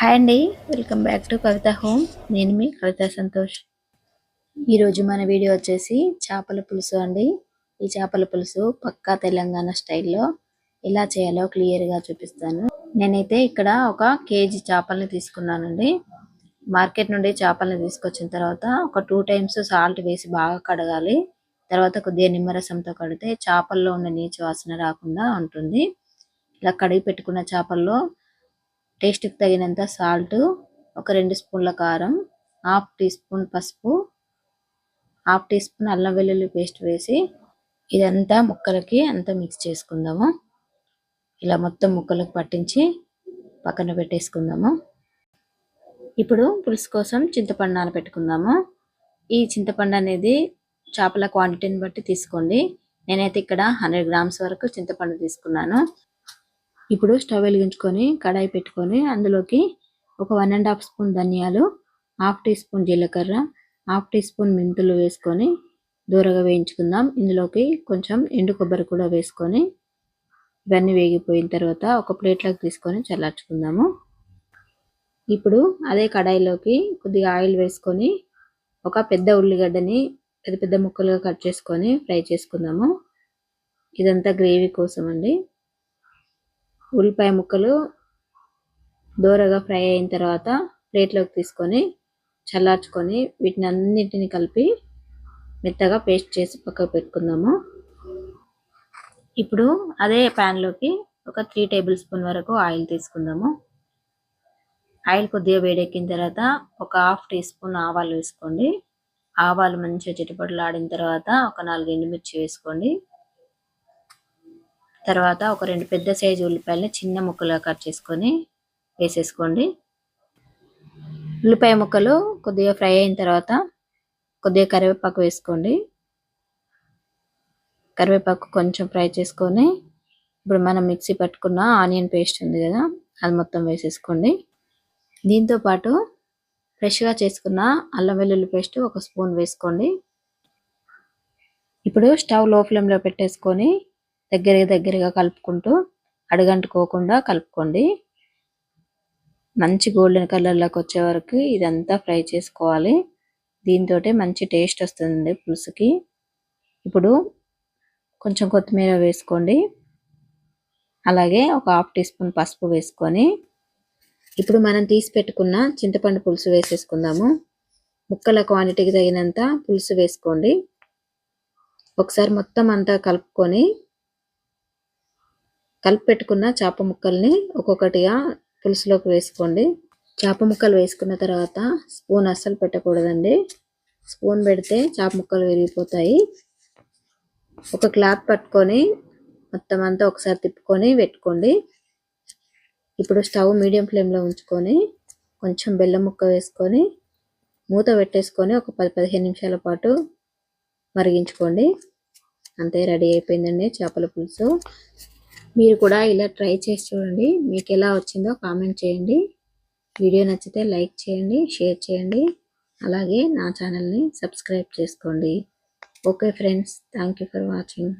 Hi అండి. Welcome back to Kavitha home. నేను మీ కవిత సంతోష్. ఈరోజు మన వీడియో వచ్చేసి చేపల పులుసు అండి. ఈ చేపల పులుసు పక్కా తెలంగాణ స్టైల్లో ఎలా చేయాలో క్లియర్గా చూపిస్తాను. నేనైతే ఇక్కడ ఒక కేజీ చేపల్ని తీసుకున్నానండి. మార్కెట్ నుండి చేపల్ని తీసుకొచ్చిన తర్వాత ఒక టూ టైమ్స్ సాల్ట్ వేసి బాగా కడగాలి. తర్వాత కొద్దిగా నిమ్మరసంతో కడితే చేపల్లో ఉన్న నీచు వాసన రాకుండా ఉంటుంది. ఇలా కడిగి పెట్టుకున్న చేపల్లో టేస్ట్కి తగినంత సాల్ట్ ఒక రెండు స్పూన్ల కారం హాఫ్ టీ స్పూన్ పసుపు హాఫ్ టీ స్పూన్ అల్లం వెల్లుల్లి పేస్ట్ వేసి ఇదంతా ముక్కలకి అంతా మిక్స్ చేసుకుందాము. ఇలా మొత్తం ముక్కలకు పట్టించి పక్కన పెట్టేసుకుందాము. ఇప్పుడు పులుసు కోసం చింతపండు నానబెట్టుకుందాము ఈ చింతపండు అనేది చేపల క్వాంటిటీని బట్టి తీసుకోండి. నేనైతే ఇక్కడ హండ్రెడ్ గ్రామ్స్ వరకు చింతపండు తీసుకున్నాను. ఇప్పుడు స్టవ్ వెలిగించుకొని కడాయి పెట్టుకొని అందులోకి ఒక వన్ అండ్ హాఫ్ స్పూన్ ధనియాలు హాఫ్ టీ స్పూన్ జీలకర్ర హాఫ్ టీ స్పూన్ మెంతులు వేసుకొని దూరగా వేయించుకుందాం. ఇందులోకి కొంచెం ఎండు కొబ్బరి కూడా వేసుకొని ఇవన్నీ వేగిపోయిన తర్వాత ఒక ప్లేట్లోకి తీసుకొని చల్లార్చుకుందాము. ఇప్పుడు అదే కడాయిలోకి కొద్దిగా ఆయిల్ వేసుకొని ఒక పెద్ద ఉల్లిగడ్డని పెద్ద పెద్ద ముక్కలుగా కట్ చేసుకొని ఫ్రై చేసుకుందాము. ఇదంతా గ్రేవీ కోసం అండి ఉల్లిపాయ ముక్కలు దోరగా ఫ్రై అయిన తర్వాత ప్లేట్లోకి తీసుకొని చల్లార్చుకొని వీటిని అన్నిటిని కలిపి మెత్తగా పేస్ట్ చేసి పక్కకు పెట్టుకుందాము. ఇప్పుడు అదే ప్యాన్లోకి ఒక త్రీ టేబుల్ స్పూన్ వరకు ఆయిల్ తీసుకుందాము. ఆయిల్ కొద్దిగా వేడెక్కిన తర్వాత ఒక హాఫ్ టీ స్పూన్ ఆవాలు వేసుకోండి. ఆవాలు మంచిగా చిట్టుపట్లు ఆడిన తర్వాత ఒక నాలుగు ఎండుమిర్చి వేసుకోండి. తర్వాత ఒక రెండు పెద్ద సైజు ఉల్లిపాయలని చిన్న ముక్కలుగా కట్ చేసుకొని వేసేసుకోండి. ఉల్లిపాయ ముక్కలు కొద్దిగా ఫ్రై అయిన తర్వాత కొద్దిగా కరివేపాకు వేసుకోండి. కరివేపాకు కొంచెం ఫ్రై చేసుకొని ఇప్పుడు మనం మిక్సీ పట్టుకున్న ఆనియన్ పేస్ట్ ఉంది కదా అది మొత్తం వేసేసుకోండి. దీంతో పాటు ఫ్రెష్గా చేసుకున్న అల్లం వెల్లుల్లి పేస్ట్ ఒక స్పూన్ వేసుకోండి. ఇప్పుడు స్టవ్లో ఫ్లేమ్లో పెట్టేసుకొని దగ్గర దగ్గరగా కలుపుకుంటూ అడుగంటుకోకుండా కలుపుకోండి. మంచి గోల్డెన్ కలర్లోకి వచ్చే వరకు ఇదంతా ఫ్రై చేసుకోవాలి. దీంతో మంచి టేస్ట్ వస్తుంది పులుసుకి. ఇప్పుడు కొంచెం కొత్తిమీర వేసుకోండి. అలాగే ఒక హాఫ్ టీ స్పూన్ పసుపు వేసుకొని ఇప్పుడు మనం తీసి పెట్టుకున్న చింతపండు పులుసు వేసేసుకుందాము. ముక్కల క్వాంటిటీకి తగినంత పులుసు వేసుకోండి. ఒకసారి మొత్తం అంతా కలుపుకొని కలిపి పెట్టుకున్న చేప ముక్కల్ని ఒక్కొక్కటిగా పులుసులోకి వేసుకోండి. చేప ముక్కలు వేసుకున్న తర్వాత స్పూన్ అస్సలు పెట్టకూడదండి. స్పూన్ పెడితే చేప ముక్కలు విరిగిపోతాయి. ఒక క్లాత్ పట్టుకొని మొత్తం అంతా ఒకసారి తిప్పుకొని పెట్టుకోండి. ఇప్పుడు స్టవ్ మీడియం ఫ్లేమ్లో ఉంచుకొని కొంచెం బెల్లం ముక్క వేసుకొని మూత పెట్టేసుకొని ఒక పది పదిహేను నిమిషాల పాటు మరిగించుకోండి. అంతే రెడీ అయిపోయిందండి చేపల పులుసు. మీరు కూడా ఇలా ట్రై చేసి చూడండి. మీకు ఎలా వచ్చిందో కామెంట్ చేయండి. వీడియో నచ్చితే లైక్ చేయండి షేర్ చేయండి. అలాగే నా ఛానల్ని సబ్స్క్రైబ్ చేసుకోండి. Okay friends thank for watching.